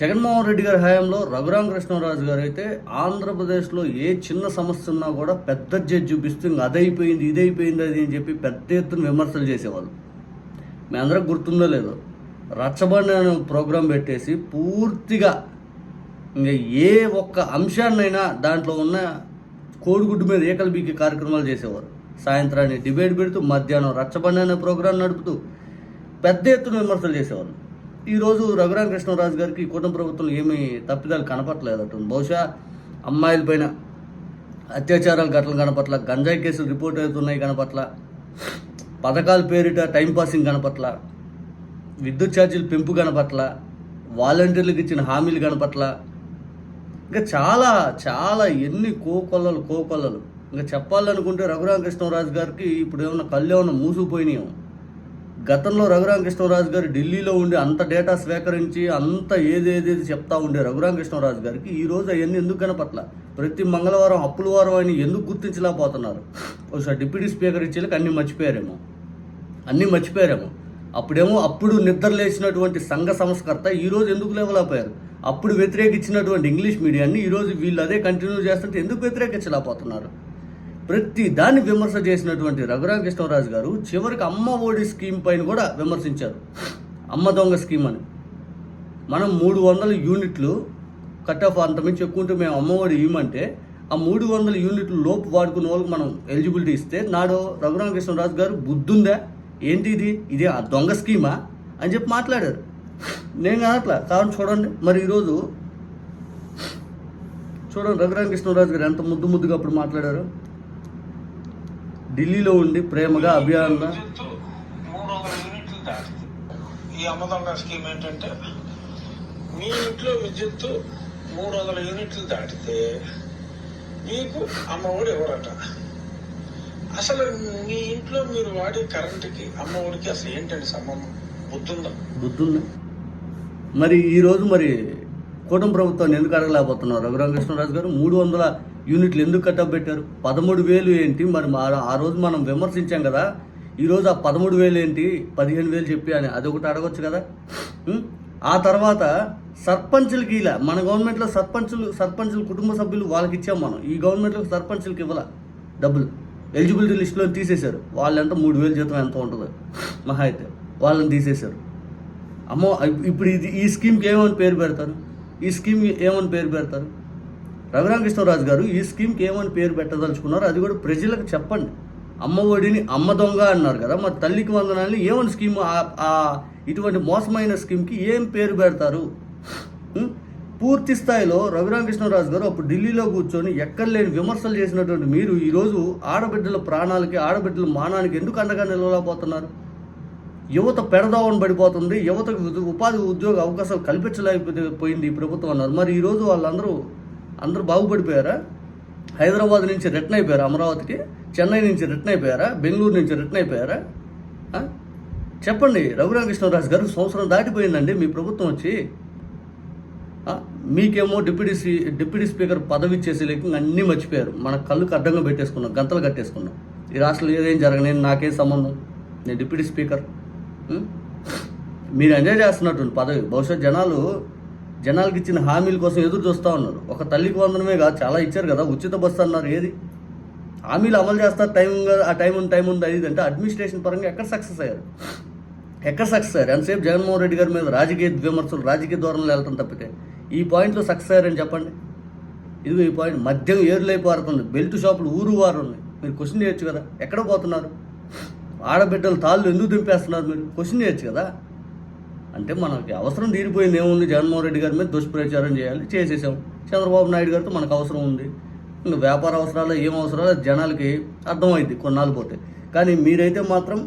జగన్మోహన్ రెడ్డి గారి హయాంలో రఘురామ కృష్ణరాజు గారు అయితే ఆంధ్రప్రదేశ్లో ఏ చిన్న సమస్య ఉన్నా కూడా పెద్ద జడ్జి చూపిస్తూ ఇంక అదైపోయింది ఇదైపోయింది అది అని చెప్పి పెద్ద ఎత్తున విమర్శలు చేసేవాళ్ళు. మీ అందరికి గుర్తుందో లేదో రచ్చబండి అనే ప్రోగ్రాం పెట్టేసి పూర్తిగా ఇంకా ఏ ఒక్క అంశాన్నైనా దాంట్లో ఉన్న కోడిగుడ్డు మీద ఏకలు బీకి కార్యక్రమాలు చేసేవారు. సాయంత్రాన్ని డిబేట్ పెడుతూ మధ్యాహ్నం రచ్చబండి అనే ప్రోగ్రాం నడుపుతూ పెద్ద ఎత్తున విమర్శలు చేసేవాళ్ళు. ఈరోజు రఘురామ కృష్ణరాజు గారికి ఈ కుటుంబ ప్రభుత్వం ఏమీ తప్పిదాలు కనపట్లేదట బహుశా అమ్మాయిల పైన అత్యాచారాలు ఘటనలు కనపట్ల గంజాయి కేసులు రిపోర్ట్ అవుతున్నాయి కనపట్ల పథకాల పేరిట టైం పాసింగ్ కనపట్ల విద్యుత్ ఛార్జీలు పెంపు కనపట్ల వాలంటీర్లకు ఇచ్చిన హామీలు కనపట్ల ఇంకా చాలా చాలా ఎన్ని కోకొల్లలు కోకొల్లలు. ఇంకా చెప్పాలనుకుంటే రఘురామకృష్ణరాజు గారికి ఇప్పుడు ఏమన్నా కళ్ళు ఏమన్నా మూసుకుపోయినాయేమో. గతంలో రఘురామకృష్ణరాజు గారు ఢిల్లీలో ఉండి అంత డేటా స్వీకరించి అంత ఏదేదేది చెప్తా ఉండే రఘురామకృష్ణరాజు గారికి ఈ రోజు అవన్నీ ఎందుకు కనపట్ల? ప్రతి మంగళవారం అప్పుల వారం ఆయన ఎందుకు గుర్తించలేకపోతున్నారు? ఒకసారి డిప్యూటీ స్పీకర్ ఇచ్చేళ్ళకి అన్నీ మర్చిపోయారేమో. అన్నీ మర్చిపోయారేమో. అప్పుడేమో అప్పుడు నిద్ర లేచినటువంటి సంఘ సంస్కర్త ఈరోజు ఎందుకు లేవలేకపోయారు? అప్పుడు వ్యతిరేకించినటువంటి ఇంగ్లీష్ మీడియాన్ని ఈరోజు వీళ్ళు అదే కంటిన్యూ చేస్తుంటే ఎందుకు వ్యతిరేకించలేకపోతున్నారు? ప్రతి దాన్ని విమర్శ చేసినటువంటి రఘురామకృష్ణరాజు గారు చివరికి అమ్మ ఒడి స్కీమ్ పైన కూడా విమర్శించారు. అమ్మ దొంగ స్కీమ్ అని. మనం మూడు వందల యూనిట్లు కట్ ఆఫ్ అంతమించి ఎక్కువ ఉంటే మేము అమ్మఒడి ఇవ్వమంటే ఆ మూడు వందల యూనిట్లు లోపు వాడుకున్న వాళ్ళకి మనం ఎలిజిబిలిటీ ఇస్తే నాడు రఘురామకృష్ణరాజు గారు బుద్ధుందా? ఏంటి ఇది? ఇది ఆ దొంగ స్కీమా? అని చెప్పి మాట్లాడారు. నేను కానట్లా. కారణం చూడండి. మరి ఈరోజు చూడండి రఘురామకృష్ణరాజు గారు ఎంత ముద్దు ముద్దుగా అప్పుడు మాట్లాడారు. ఢిల్లీలో ఉండి ప్రేమగా దాటింది. ఈ అమ్మదొంగ స్కీమ్ ఏంటంటే మీ ఇంట్లో విద్యుత్తు మూడు వందల యూనిట్లు దాటితే మీకు అమ్మ ఒడి ఎవరట అసలు మీ ఇంట్లో మీరు వాడే కరెంటుకి అమ్మ ఒడికి అసలు ఏంటండి సంబంధం? బుద్ధుందా? బుద్ధుంది? మరి ఈరోజు మరి కూటమి ప్రభుత్వాన్ని ఎందుకు అడగలేకపోతున్నారు? రఘురామకృష్ణరాజు గారు మూడు వందల యూనిట్లు ఎందుకు కట్టబెట్టారు? పెట్టారు పదమూడు వేలు ఏంటి? మరి ఆ రోజు మనం విమర్శించాం కదా. ఈరోజు ఆ పదమూడు వేలు ఏంటి? పదిహేను వేలు చెప్పి అని. అది ఒకటి అడగొచ్చు కదా. ఆ తర్వాత సర్పంచులకి ఇలా. మన గవర్నమెంట్లో సర్పంచులు సర్పంచులు కుటుంబ సభ్యులు వాళ్ళకి ఇచ్చాం మనం. ఈ గవర్నమెంట్లో సర్పంచులకి ఇవ్వాల డబ్బులు. ఎలిజిబిలిటీ లిస్టులో తీసేశారు. వాళ్ళు ఎంత మూడు వేలు జీతం ఎంత ఉంటుందో. మహా అయితే వాళ్ళని తీసేశారు. అమ్మో ఇప్పుడు ఇది ఈ స్కీమ్కి ఏమని పేరు పెడతారు? ఈ స్కీమ్ ఏమని పేరు పెడతారు? రఘురామకృష్ణరాజు గారు ఈ స్కీమ్కి ఏమని పేరు పెట్టదలుచుకున్నారు అది కూడా ప్రజలకు చెప్పండి. అమ్మ ఒడిని అమ్మ దొంగ అన్నారు కదా మరి తల్లికి వందనాన్ని ఏమని స్కీమ్ ఇటువంటి మోసమైన స్కీమ్కి ఏం పేరు పెడతారు? పూర్తి స్థాయిలో రఘురామకృష్ణరాజు గారు అప్పుడు ఢిల్లీలో కూర్చొని ఎక్కడ లేని విమర్శలు చేసినటువంటి మీరు ఈరోజు ఆడబిడ్డల ప్రాణాలకి ఆడబిడ్డల మానానికి ఎందుకు అండగా నిలవలేకపోతున్నారు? యువత పెడదావని పడిపోతుంది యువతకు ఉపాధి ఉద్యోగ అవకాశాలు కల్పించలేకపోయింది ఈ ప్రభుత్వం అన్నారు. మరి ఈరోజు వాళ్ళందరూ అందరూ బాగుపడిపోయారా? హైదరాబాద్ నుంచి రిటర్న్ అయిపోయారా? అమరావతికి? చెన్నై నుంచి రిటర్న్ అయిపోయారా? బెంగళూరు నుంచి రిటర్న్ అయిపోయారా? చెప్పండి రఘురామకృష్ణరాజు గారు సంవత్సరం దాటిపోయిందండి మీ ప్రభుత్వం వచ్చి. మీకేమో డిప్యూటీ సీ డిప్యూటీ స్పీకర్ పదవి ఇచ్చేసి లేక అన్నీ మర్చిపోయారు. మన కళ్ళుకు అడ్డంగా పెట్టేసుకున్నాం గంతలు కట్టేసుకున్నాం. ఈ రాష్ట్రంలో ఏదేం జరగలేదు నాకేం సంబంధం? నేను డిప్యూటీ స్పీకర్. మీరు ఎంజాయ్ చేస్తున్నట్టు పదవి. బహుశా జనాలు జనాలకు ఇచ్చిన హామీల కోసం ఎదురు చూస్తూ ఉన్నారు ఒక తల్లికి వందనమే కాదు చాలా ఇచ్చారు కదా ఉచిత బస్సు అన్నారు ఏది? హామీలు అమలు చేస్తారు టైం ఆ టైం ఉంది టైం ఉంది అది అంటే అడ్మినిస్ట్రేషన్ పరంగా ఎక్కడ సక్సెస్ అయ్యారు? ఎక్కడ సక్సెస్ అయ్యారు? ఎంతసేపు జగన్మోహన్ రెడ్డి గారి మీద రాజకీయ విమర్శలు రాజకీయ ధోరణిలో వెళ్ళటం తప్పితే ఈ పాయింట్లో సక్సెస్ అయ్యారని చెప్పండి. ఇదిగో ఈ పాయింట్ మద్యం ఏరులై బెల్ట్ షాపులు ఊరు వారు ఉన్నాయి. మీరు క్వశ్చన్ చేయొచ్చు కదా ఎక్కడ పోతున్నారు? ఆడబిడ్డలు తాళ్ళు ఎందుకు దింపేస్తున్నారు మీరు? క్వశ్చన్ చేయొచ్చు కదా. అంటే మనకి అవసరం తీరిపోయింది ఏముంది? జగన్మోహన్ రెడ్డి గారి మీద దుష్ప్రచారం చేయాలి చేసేసాం. చంద్రబాబు నాయుడు గారితో మనకు అవసరం ఉంది. ఇంకా వ్యాపార అవసరాలు ఏం అవసరాలు జనాలకి అర్థమైంది కొన్నాళ్ళు పోతే. కానీ మీరైతే మాత్రం